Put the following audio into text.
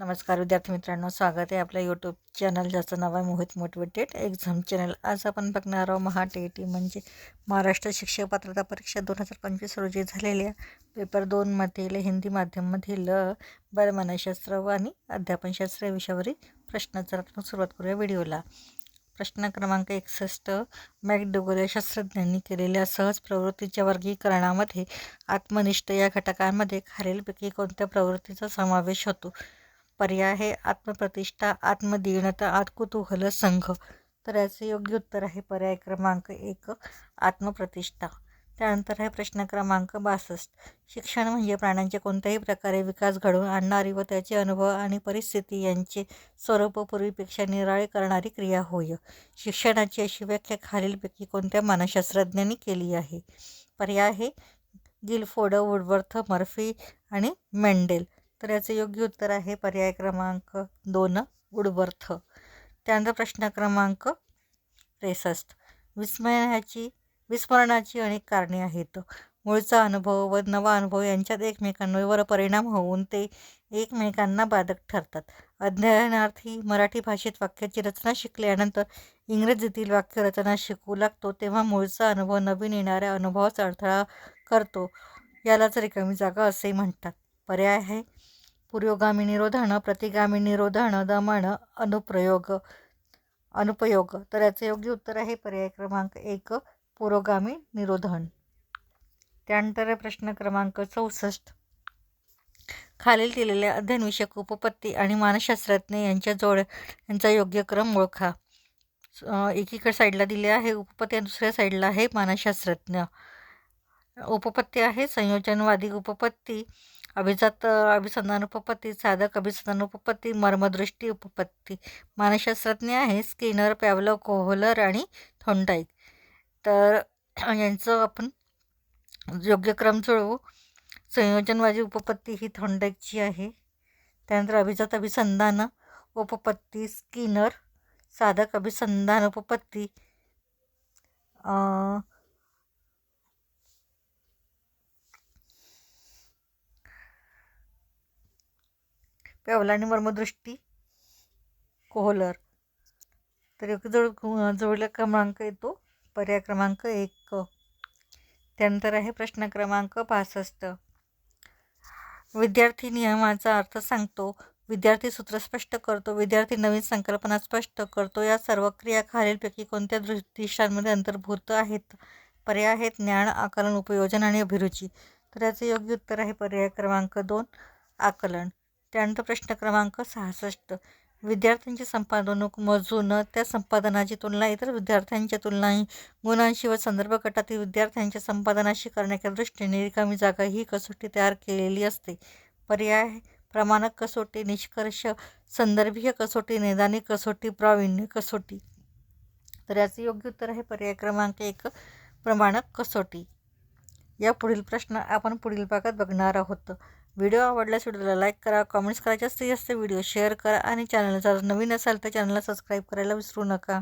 नमस्कार विद्यार्थी मित्रांनो स्वागत आहे आपल्या यूट्यूब चॅनल ज्याचं नाव आहे मोहित मोटिवेटेड एक्झाम चॅनल आज आपण बघणार आहोत महा टी टी म्हणजे महाराष्ट्र शिक्षक पात्रता परीक्षा दोन हजार पंचवीस रोजी झालेल्या पेपर दोनमधील हिंदी माध्यममधील बलमानशास्त्र व आणि अध्यापनशास्त्र या विषयावरील प्रश्नाचं सुरुवात करूया व्हिडिओला. प्रश्न क्रमांक एकसष्ट मॅकडोगल या शास्त्रज्ञांनी केलेल्या सहज प्रवृत्तीच्या वर्गीकरणामध्ये आत्मनिष्ठ या घटकांमध्ये खालीलपैकी कोणत्या प्रवृत्तीचा समावेश होतो? पर्याय आहे. आत्मप्रतिष्ठा आत्मदीनता आत्कुतूहल संघ. तर याचे योग्य उत्तर आहे पर्याय क्रमांक एक आत्मप्रतिष्ठा. त्यानंतर आहे प्रश्न क्रमांक बासष्ट. शिक्षण म्हणजे प्राण्यांचे कोणत्याही प्रकारे विकास घडवून आणणारी व त्याचे अनुभव आणि परिस्थिती यांचे स्वरूप पूर्वीपेक्षा निराळे करणारी क्रिया होय. शिक्षणाची अशी व्याख्या खालीलपैकी कोणत्या मानसशास्त्रज्ञांनी केली आहे? पर्याय आहे गिलफोर्ड वुडवर्थ मर्फी आणि मेंडेल. तर याचं योग्य उत्तर आहे पर्याय क्रमांक दोन गुडबर्थ त्यानंतर प्रश्न क्रमांक त्रेसष्ट. विस्मयाची विस्मरणाची अनेक कारणे आहेत. मूळचा अनुभव व नवा अनुभव यांच्यात एकमेकांवर परिणाम होऊन ते एकमेकांना बाधक ठरतात. अध्ययनार्थी मराठी भाषेत वाक्याची रचना शिकल्यानंतर इंग्रजीतील वाक्यरचना शिकू लागतो तेव्हा मूळचा अनुभव नवीन येणाऱ्या अनुभवाचा अडथळा करतो. यालाच रिकामी जागा असे म्हणतात. पर्याय आहे पुरोगामी निरोधन प्रतिगामी निरोधन दमन अनुप्रयोग अनुपयोग. तर याचं योग्य उत्तर आहे पर्याय क्रमांक एक पुरोगामी निरोधन. त्यानंतर प्रश्न क्रमांक चौसष्ट. खालील दिलेल्या अध्ययनविषयक उपपत्ती आणि मानसशास्त्रज्ञ यांच्या जोड यांचा योग्य क्रम ओळखा. एकीकडे साईडला दिले आहे उपपत्ती आणि दुसऱ्या साईडला आहे मानसशास्त्रज्ञ. उपपत्ती आहे संयोजनवादी उपपत्ती. अभिजात अभिसंधान उपपत्ती साधक अभिसंधान उपपत्ती मर्मदृष्टी उपपत्ती. मानसशास्त्रज्ञ आहे स्किनर पॅवलो कोहलर आणि थोंडाईक. तर यांचं आपण योग्य क्रम जुळवू. संयोजनवादी उपपत्ती ही थोंडाईकची आहे. त्यानंतर अभिजात अभिसंधान उपपत्ती स्किनर साधक अभिसंधान उपपत्ती. आणि मर्मदृष्टी कोहलर. तर एक जवळ जवळ क्रमांक येतो पर्याय क्रमांक एक. त्यानंतर आहे प्रश्न क्रमांक पासष्ट. विद्यार्थी नियमाचा अर्थ सांगतो विद्यार्थी सूत्र स्पष्ट करतो विद्यार्थी नवीन संकल्पना स्पष्ट करतो या सर्व क्रिया खालीलपैकी कोणत्या दृष्टिशांमध्ये अंतर्भूत आहेत? पर्याय आहेत ज्ञान आकलन उपयोजन आणि अभिरुची. तर याचे योग्य उत्तर आहे पर्याय क्रमांक दोन आकलन. त्यानंतर प्रश्न क्रमांक सहासष्ट. विद्यार्थ्यांची संपादनूक मजून त्या संपादनाची तुलना इतर विद्यार्थ्यांच्या तुलना गुणांशी व संदर्भ गटातील विद्यार्थ्यांच्या संपादनाशी करण्याच्या दृष्टीने रिकामी जागा ही कसोटी तयार केलेली असते. पर्याय प्रमाणक कसोटी निष्कर्ष संदर्भीय कसोटी नैदानिक कसोटी प्रावीण्य कसोटी. तर याचे योग्य उत्तर आहे पर्याय क्रमांक एक प्रमाणक कसोटी. या पुढील प्रश्न आपण पुढील भागात बघणार आहोत. व्हिडिओ आवडल्यास व्हिडिओला लाईक करा कमेंट्स करा जास्तीत जास्त व्हिडिओ शेअर करा आणि चॅनल जर नवीन असाल तर चॅनलला सबस्क्राईब करायला विसरू नका.